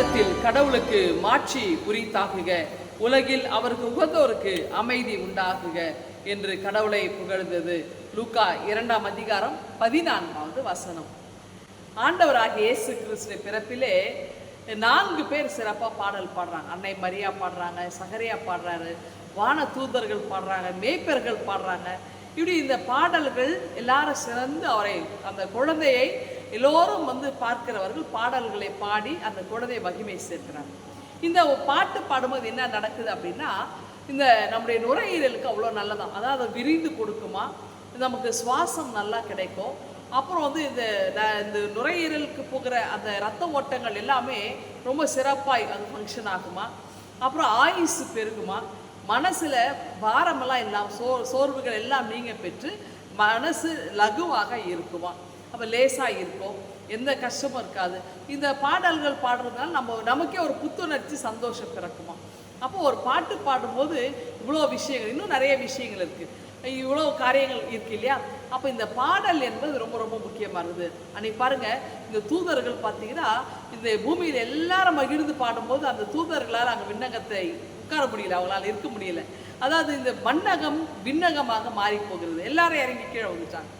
உன்னதத்தில் கடவுளுக்கு மாட்சி உரித்தாகுக உலகில் அவருக்கு உகந்தோருக்கு அமைதி உண்டாகுக என்று கடவுளை புகழ்ந்தது. லூக்கா இரண்டாம் அதிகாரம் பதினான்காவது வசனம். ஆண்டவராகிய இயேசு கிறிஸ்து பிறப்பிலே நான்கு பேர் சிறப்பாக பாடல் பாடுறாங்க. அன்னை மரியா பாடுறாங்க சகரியா பாடுறாரு வான தூதர்கள் பாடுறாங்க மேய்ப்பர்கள் பாடுறாங்க. இப்படி இந்த பாடல்கள் எல்லாரும் சிறந்து அவரை அந்த குழந்தையை எல்லோரும் வந்து பார்க்கிறவர்கள் பாடல்களை பாடி அந்த குழந்தையை மகிமை சேர்க்கிறாங்க. இந்த பாட்டு பாடும்போது என்ன நடக்குது அப்படின்னா இந்த நம்முடைய நுரையீரலுக்கு அவ்வளோ நல்லதான். அதாவது விரிந்து கொடுக்குமா? நமக்கு சுவாசம் நல்லா கிடைக்கும். அப்புறம் வந்து இந்த இந்த நுரையீரலுக்கு போகிற அந்த ரத்த ஓட்டங்கள் எல்லாமே ரொம்ப சிறப்பாக அது ஃபங்க்ஷன் ஆகுமா? அப்புறம் ஆயுசு பெருகுமா? மனசில் பாரமெல்லாம் எல்லாம் சோ சோர்வுகள் எல்லாம் நீங்க பெற்று மனசு லகுவாக இருக்குமா? அப்போ லேசாக இருக்கும். எந்த கஷ்டமும் இருக்காது. இந்த பாடல்கள் பாடுறதுனால நம்ம நமக்கே ஒரு புத்துணர்ச்சி சந்தோஷம் பிறக்குமா? அப்போ ஒரு பாட்டு பாடும்போது இவ்வளோ விஷயங்கள் இன்னும் நிறைய விஷயங்கள் இருக்குது இவ்வளோ காரியங்கள் இருக்கு இல்லையா? அப்போ இந்த பாடல் என்பது ரொம்ப ரொம்ப முக்கியமாக இருக்குது அன்னைக்கு பாருங்க இந்த தூதர்கள் பார்த்தீங்கன்னா இந்த பூமியில் எல்லாரும் மகிழ்ந்து பாடும்போது அந்த தூதர்களால் அங்கே விண்ணகத்தை உட்கார முடியல. அவங்களால இருக்க முடியல. அதாவது இந்த மண்ணகம் விண்ணகமாக மாறி போகிறது. எல்லாரும் இறங்கி கீழே வந்துட்டாங்க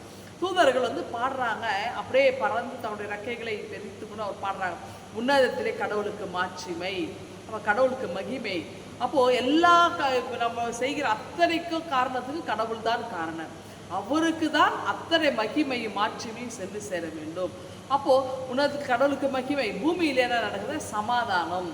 தூதர்கள் வந்து பாடுறாங்க. அப்படியே பறந்து தன்னுடைய ரெக்கைகளை வெறித்து கூட அவர் பாடுறாங்க. உன்னதத்திலே கடவுளுக்கு மாட்சிமை அப்போ கடவுளுக்கு மகிமை. அப்போது எல்லா க நம்ம செய்கிற அத்தனைக்கும் காரணத்துக்கு கடவுள் தான் காரணம். அவருக்கு தான் அத்தனை மகிமையும் மாட்சிமையும் சென்று சேர வேண்டும். அப்போது உனது கடவுளுக்கு மகிமை பூமியில் என்ன நடக்குது? சமாதானம்.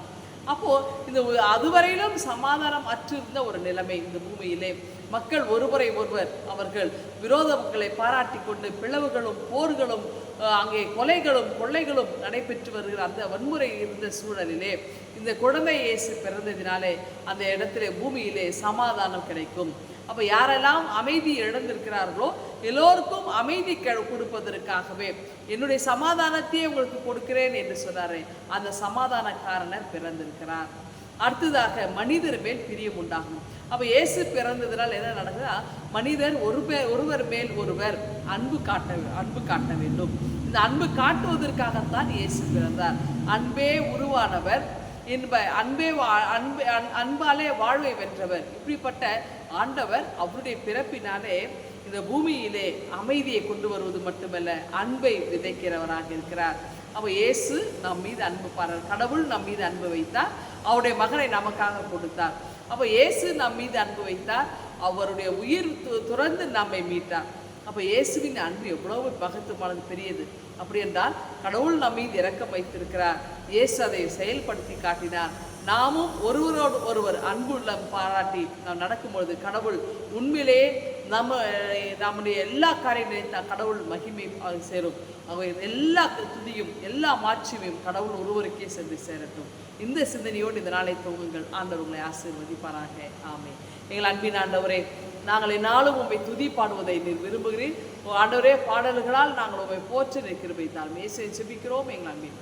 அப்போது இந்த அதுவரையிலும் சமாதானம் அற்றிருந்த ஒரு நிலைமை இந்த பூமியிலே. மக்கள் ஒருவரை ஒருவர் அவர்கள் விரோதங்களை பாராட்டி கொண்டு பிளவுகளும் போர்களும் அஹ், அங்கே கொலைகளும் கொள்ளைகளும் நடைபெற்று வருகிற அந்த வன்முறை இருந்த சூழலிலே இந்த குழந்தை இயேசு பிறந்ததினாலே அந்த இடத்திலே பூமியிலே சமாதானம் கிடைக்கும். அப்போ யாரெல்லாம் அமைதி இழந்திருக்கிறார்களோ எல்லோருக்கும் அமைதி கொடுப்பதற்காகவே என்னுடைய சமாதானத்தையே உங்களுக்கு கொடுக்கிறேன் என்று சொன்னாரே அந்த சமாதானக்காரனர் பிறந்திருக்கிறார். அடுத்ததாக மனிதர் மேல் பிரியம் உண்டாகும். அப்போ இயேசு பிறந்ததுனால் என்ன நடக்குதுன்னா மனிதர் ஒரு பே ஒருவர் மேல் ஒருவர் அன்பு காட்ட அன்பு காட்ட வேண்டும். இந்த அன்பு காட்டுவதற்காகத்தான் இயேசு பிறந்தார். அன்பே உருவானவர் என்ப அன்பே வா- அன்பு அன்- அன்பாலே வாழ்வை வென்றவர். இப்படிப்பட்ட ஆண்டவர் அவருடைய பிறப்பினாலே இந்த பூமியிலே அமைதியை கொண்டு வருவது மட்டுமல்ல அன்பை விதைக்கிறவராக இருக்கிறார். அப்போ இயேசு நம் மீது அன்பு பாரார் கடவுள் நம் மீது அன்பு வைத்தார். அவருடைய மகனை நமக்காக கொடுத்தார். அப்போ இயேசு நம் மீது அன்பு வைத்தார். அவருடைய உயிர் துறந்து நம்மை மீட்டார். அப்போ இயேசுவின் அன்பு எவ்வளவு பகத்துமானது பெரியது. அப்படி என்றால் கடவுள் நம் மீது இறக்கம் வைத்திருக்கிறார். இயேசு அதை செயல்படுத்தி காட்டினார். நாமும் ஒருவரோடு ஒருவர் அன்புள்ளம் பாராட்டி நாம் நடக்கும்பொழுது கடவுள் உண்மையிலேயே நம்ம நம்முடைய எல்லா காரியங்களையும் கடவுள் மகிமையும் அது சேரும். அவர் எல்லா துதியும் எல்லா மாட்சியும் கடவுள் ஒருவருக்கே சென்று சேரட்டும். இந்த சிந்தனையோடு இந்த நாளை துவங்குங்கள். ஆண்டவர் உங்களை ஆசீர்வதிப்பாராக. ஆமே எங்கள் அன்பின் ஆண்டவரே நாங்கள் என்னாலும் உண்மை துதி பாடுவதை நீர் விரும்புகிறேன் ஆண்டவரே பாடல்களால் நாங்கள் உம்மை போற்ற கிருபை தாழ்மையை செபிக்கிறோம் எங்கள் அன்பின்